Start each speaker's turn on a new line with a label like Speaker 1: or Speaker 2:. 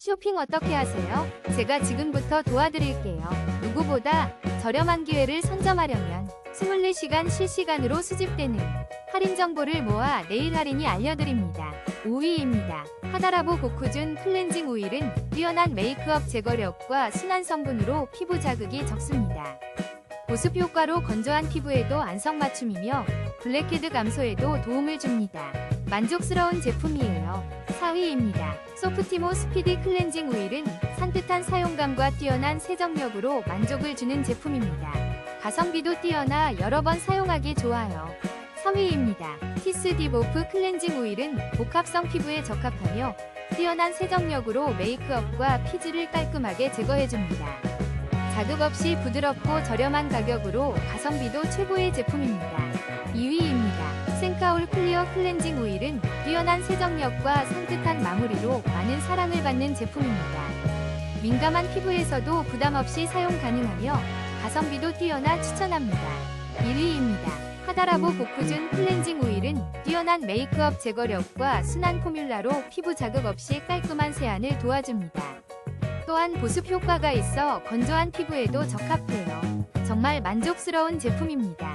Speaker 1: 쇼핑 어떻게 하세요? 제가 지금부터 도와드릴게요. 누구보다 저렴한 기회를 선점하려면 24시간 실시간으로 수집되는 할인 정보를 모아 내일 할인이 알려드립니다. 5위입니다. 하다라보 고쿠준 클렌징 오일은 뛰어난 메이크업 제거력과 순한 성분으로 피부 자극이 적습니다. 보습 효과로 건조한 피부에도 안성맞춤이며 블랙헤드 감소에도 도움을 줍니다. 만족스러운 제품이에요. 4위입니다. 소프티모 스피디 클렌징 오일은 산뜻한 사용감과 뛰어난 세정력으로 만족을 주는 제품입니다. 가성비도 뛰어나 여러 번 사용하기 좋아요. 3위입니다. 티스 디보프 클렌징 오일은 복합성 피부에 적합하며 뛰어난 세정력으로 메이크업과 피지를 깔끔하게 제거해줍니다. 자극 없이 부드럽고 저렴한 가격으로 가성비도 최고의 제품입니다. 2위입니다. 생카올 클리어 클렌징 오일은 뛰어난 세정력과 산뜻한 마무리로 많은 사랑을 받는 제품입니다. 민감한 피부에서도 부담 없이 사용 가능하며 가성비도 뛰어나 추천합니다. 1위입니다. 하다라보 고쿠준 클렌징 오일은 뛰어난 메이크업 제거력과 순한 포뮬라로 피부 자극 없이 깔끔한 세안을 도와줍니다. 또한 보습 효과가 있어 건조한 피부에도 적합해요. 정말 만족스러운 제품입니다.